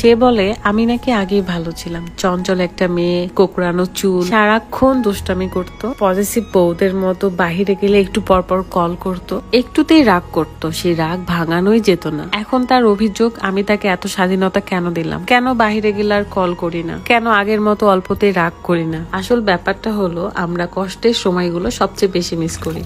সে বলে, আমি নাকি আগেই ভালো ছিলাম। চঞ্চল একটা মেয়ে, কোকড়ানো চুল। সারাক্ষণ দুষ্টামি করতো। পজিটিভ বউদের মতো বাহিরে গেলে একটু পরপর কল করতো। একটুতেই রাগ করতো। সেই রাগ ভাঙানোই যেত না। এখন তার অভিযোগ, আমি তাকে এত স্বাধীনতা কেন দিলাম? কেন বাহিরে গেলে আর কল করি না? কেন আগের মতো অল্পতেই রাগ করি না? আসল ব্যাপারটা হলো, আমরা কষ্টের সময়গুলো সবচেয়ে বেশি মিস করি।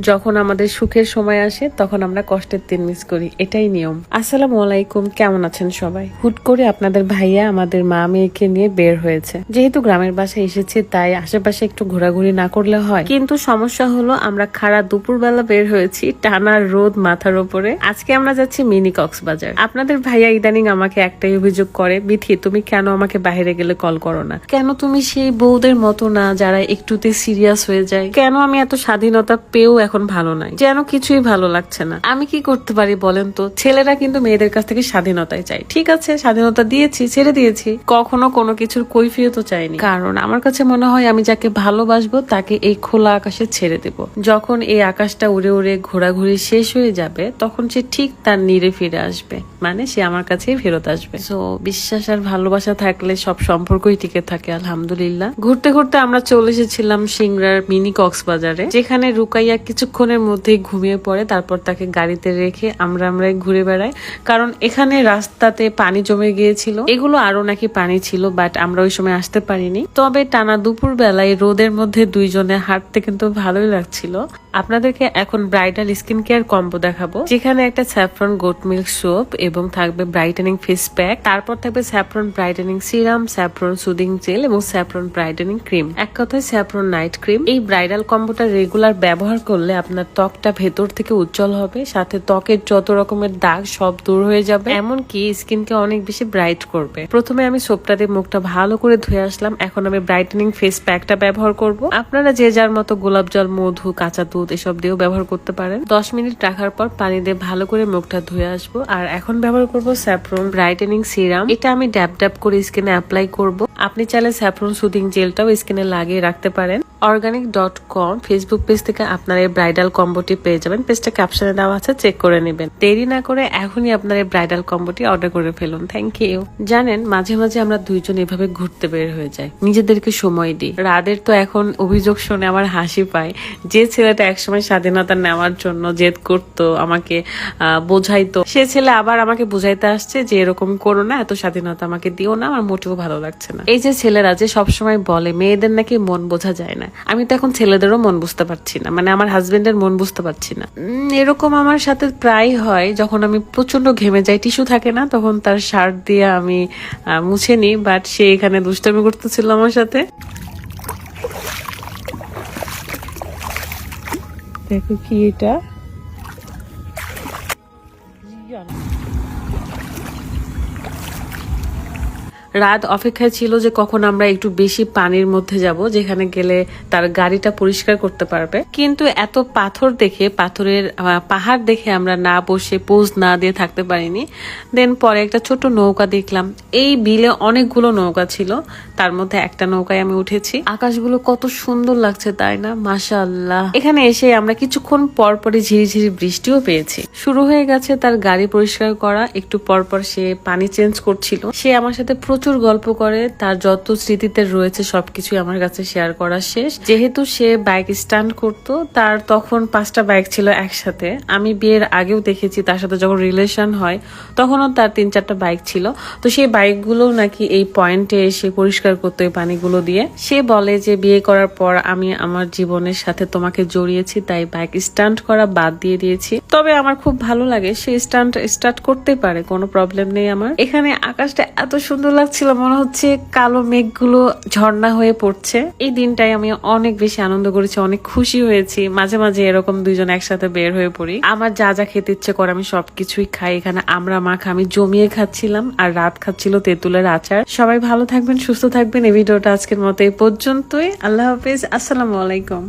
যখন আমাদের সুখের সময় আসে, তখন আমরা কষ্টের দিন মিস করি। এটাই নিয়ম। আসসালামু আলাইকুম, কেমন আছেন সবাই? হুট করে আপনাদের ভাইয়া আমাদের মা মেয়েকে নিয়ে বের হয়েছে। যেহেতু গ্রামের বাসায় এসেছে, তাই আশেপাশে একটু ঘোরাঘুরি না করলে হয়। কিন্তু সমস্যা হলো, আমরা খাড়া দুপুরবেলা বের হয়েছি টানার রোদ মাথার ওপরে। আজকে আমরা যাচ্ছি মিনি কক্সবাজার। আপনাদের ভাইয়া ইদানিং আমাকে একটাই অভিযোগ করে, বিথি, তুমি কেন আমাকে বাইরে গেলে কল করো না? কেন তুমি সেই বউদের মতো না যারা একটুতে সিরিয়াস হয়ে যায়? কেন আমি এত স্বাধীনতা পেয়েও এখন ভালো নাই। যেন কিছুই ভালো লাগছে না। আমি কি করতে পারি বলেন তো? ছেলেরা কিন্তু মেয়েদের কাছ থেকে স্বাধীনতাই চাই ঠিক আছে, স্বাধীনতা দিয়েছি, ছেড়ে দিয়েছি। কখনো কোনো কিছুর কৈফিয়তও চাইনি। কারণ আমার কাছে মনে হয় আমি যাকে ভালোবাসবো, তাকে এই খোলা আকাশে ছেড়ে দেব। যখন এই আকাশটা উড়ে উড়ে ঘোরাঘুরি শেষ হয়ে যাবে, তখন সে ঠিক তার নিরে ফিরে আসবে। মানে সে আমার কাছেই ফেরত আসবে। তো বিশ্বাস আর ভালোবাসা থাকলে সব সম্পর্কই টিকে থাকে, আলহামদুলিল্লাহ। ঘুরতে ঘুরতে আমরা চলে এসেছিলাম সিংড়ার মিনি কক্সবাজারে, যেখানে রুকাইয়া কিছুক্ষণের মধ্যেই ঘুমিয়ে পড়ে, তারপর তাকে গাড়িতে রেখে আমরা আমরাই ঘুরে বেড়াই। কারণ এখানে রাস্তাতে পানি জমে গিয়েছিল। এগুলো আরও নাকি পানি ছিল বাট আমরা ওই সময় আসতে পারিনি। তবে টানা দুপুর বেলায় রোদের মধ্যে দুইজনে হাঁটতে কিন্তু ভালোই লাগছিল। আপনাদেরকে এখন ব্রাইডাল স্কিন কেয়ার কম্বো দেখাবো। যেখানে একটা স্যাফরন গোট মিল্ক সোপ এবং থাকবে ব্রাইটেনিং ফেস প্যাক। তারপর থাকবে saffron brightening serum, saffron soothing gel এবং স্যাফরন ব্রাইটেনিং ক্রিম। এক কথায় স্যাফরন নাইট ক্রিম। এই ব্রাইডাল কম্বোটা রেগুলার ব্যবহার করলে আপনার ত্বকটা ভেতর থেকে উজ্জ্বল হবে, সাথে ত্বকের যত রকমের দাগ সব দূর হয়ে যাবে। এমনকি স্কিনকে অনেক বেশি ব্রাইট করবে। প্রথমে আমি সোপটা দিয়ে মুখটা ভালো করে ধুয়ে আসলাম, এখন আমি ব্রাইটেনিং ফেস প্যাকটা ব্যবহার করব। আপনারা যে যার মতো গোলাপ জল, মধু, কাঁচা দুধ এসব দিয়েও ব্যবহার করতে পারেন। দশ মিনিট রাখার পর পানি দিয়ে ভালো করে মুখটা ধুয়ে আসব। আর এখন ব্যবহার করব স্যাফরন ব্রাইটেনিং সিরাম। এটা আমি ড্যাব ড্যাব করে স্কিনে অ্যাপ্লাই করব। আপনি চাইলে স্যাফরন সুদিং জেলটাও স্কিনে লাগিয়ে রাখতে পারেন। Organic dot com Facebook page থেকে আপনার এই ব্রাইডাল কম্বোটি পেয়ে যাবেন। পেজটা ক্যাপশনে দেওয়া আছে চেক করে নেবেন। দেরি না করে এখনই আপনার এই ব্রাইডাল কম্বোটি অর্ডার করে ফেলুন। থ্যাংক ইউ জানেন, মাঝে মাঝে আমরা দুইজন এভাবে ঘুরতে বের হয়ে যাই। নিজেদেরকে সময় দিই। রাদের তো এখন অভিযোগ শুনে আমার হাসি পায়। যে ছেলেটা একসময় স্বাধীনতা নেওয়ার জন্য জেদ করতো, আমাকে বোঝাইতো। সে ছেলে আবার আমাকে বুঝাইতে আসছে যে এরকম করো না, এত স্বাধীনতা আমাকে দিও না, আমার মোটেও ভালো লাগছে না। এই যে ছেলেরা যে সবসময় বলে, মেয়েদের নাকি মন বোঝা যায় না। আমি তো এখন ছেলেদেরও মন বুঝতে পারছি না। মানে আমার হাজবেন্ডের মন বুঝতে পারছি না। এরকম আমার সাথে প্রায় হয়, যখন আমি প্রচণ্ড ঘেমে যাই টিস্যু থাকে না, তখন তার শার্ট দিয়ে আমি মুছে নিই বাট সে এখানে দুষ্টামি করতেছিল আমার সাথে। দেখো কি এটা। রাত অপেক্ষায় ছিল যে কখন আমরা একটু বেশি পানির মধ্যে যাব, যেখানে গেলে তার গাড়িটা পরিষ্কার করতে পারবে। কিন্তু এত পাথর দেখে, পাথরের পাহাড় দেখে আমরা না বসে পোজ না দিয়ে থাকতে পারিনি। দেন পরে একটা ছোট নৌকা দেখলাম। এই বিলে অনেকগুলো নৌকা ছিল। তার মধ্যে একটা নৌকায় আমি উঠেছি। আকাশগুলো কত সুন্দর লাগছে, তাই না? মাশাআল্লাহ। এখানে এসে আমরা কিছুক্ষণ পর পরই ঝিরিঝিরি বৃষ্টিও পেয়েছি। শুরু হয়ে গেছে তার গাড়ি পরিষ্কার করা। একটু পর পর সে পানি চেঞ্জ করছিল। সে আমার সাথে প্রচুর গল্প করে, তার যত স্মৃতিতে রয়েছে সবকিছু আমার কাছে শেয়ার করা শেষ। যেহেতু সে বাইক স্ট্যান্ড করতো, তার তখন পাঁচটা বাইক ছিল একসাথে। আমি বিয়ের আগেও দেখেছি, তার সাথে যখন রিলেশন হয়, তখনও তার তিন চারটা বাইক ছিল। তো সেই বাইকগুলো নাকি এই পয়েন্টে এসে পরিষ্কার করতো এই পানিগুলো দিয়ে। সে বলে যে, বিয়ে করার পর আমি আমার জীবনের সাথে তোমাকে জড়িয়েছি, তাই বাইক স্ট্যান্ড করা বাদ দিয়ে দিয়েছি। তবে আমার খুব ভালো লাগে, সে স্ট্যান্ড স্টার্ট করতে পারে, কোনো প্রবলেম নেই আমার। এখানে আকাশটা এত সুন্দর লাগছিল মনে হচ্ছে কালো মেঘগুলো ঝর্ণা হয়ে পড়ছে। এই দিনটাই আমি অনেক বেশি আনন্দ করেছি, অনেক খুশি হয়েছি। মাঝে মাঝে এরকম দুইজন একসাথে বের হয়ে পড়ি। আমার যা যা খেতে ইচ্ছে করে আমি সবকিছুই খাই। এখানে আমরা মাখা আমি জমিয়ে খাচ্ছিলাম আর রাত খাচ্ছিল তেঁতুলের আচার। সবাই ভালো থাকবেন, সুস্থ থাকবেন। এই ভিডিওটা আজকের মতো এই পর্যন্তই। আল্লাহ হাফিজ। আসসালামু আলাইকুম।